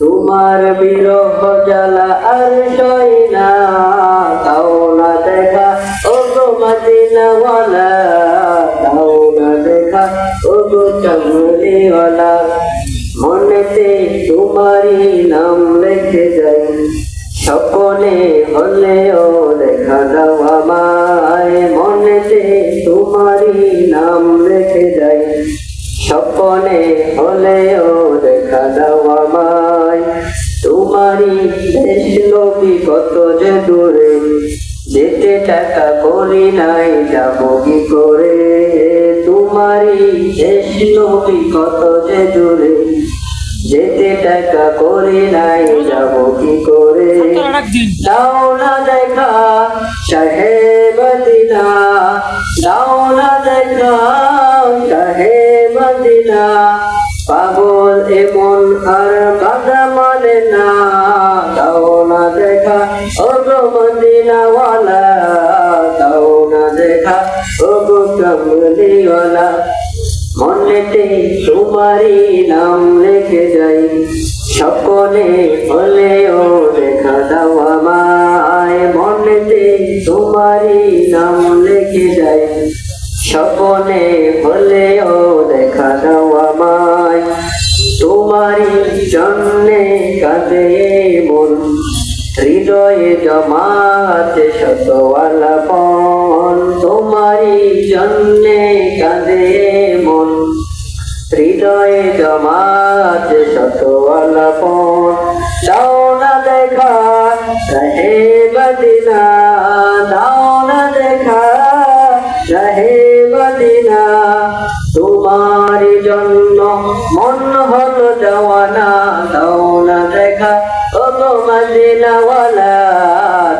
তোমার বিরহ জ্বালা আর সই না দেখা ও গো মদিনাওয়ালা দেখা ও গো চমলিওয়ালা মনেতে তোমারই নাম লিখে যাই স্বপনে স্বপনে হলেও দেখা দাও আমায়। তোমারই দেশ নবী কত যে দূরে যেতে টাকা করি নাই যাব কি করে? তোমারই দেশ নবী কত যে দূরে যেতে টাকা করি নাই যাব কি করে? দাও না দেখা শাহে মদিনা দাও না দেখা। পাগল এমন আর কাদা মানে না। দাও না দেখা, ও গো মদিনাওয়ালা। দাও না দেখা, ও গো কমলিওয়ালা মনেতে তোমারই নাম লিখে যাই। স্বপনে হলেও দেখা দাও আমায়। মনেতে তোমারই নাম লিখে যাই। স্বপনে হলেও দেখা দাও তোমারই জন্যে কাঁদে মন। হৃদয়ে জমাতে পন তোমারই জন্যে কাঁদে মন। হৃদয়ে জমাতে দেখা, রহে মদিনা গো মদিনাওয়ালা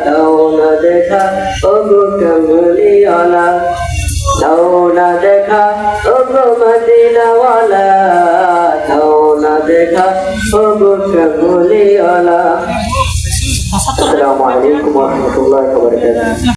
দাও না দেখা ও গো কমলিওয়ালা। দাও না দেখা ও গো মদিনাওয়ালা দাও না দেখা ও গো আসসালামু আলাইকুম ওয়া রাহমাতুল্লাহি ওয়া বারাকাতুহু।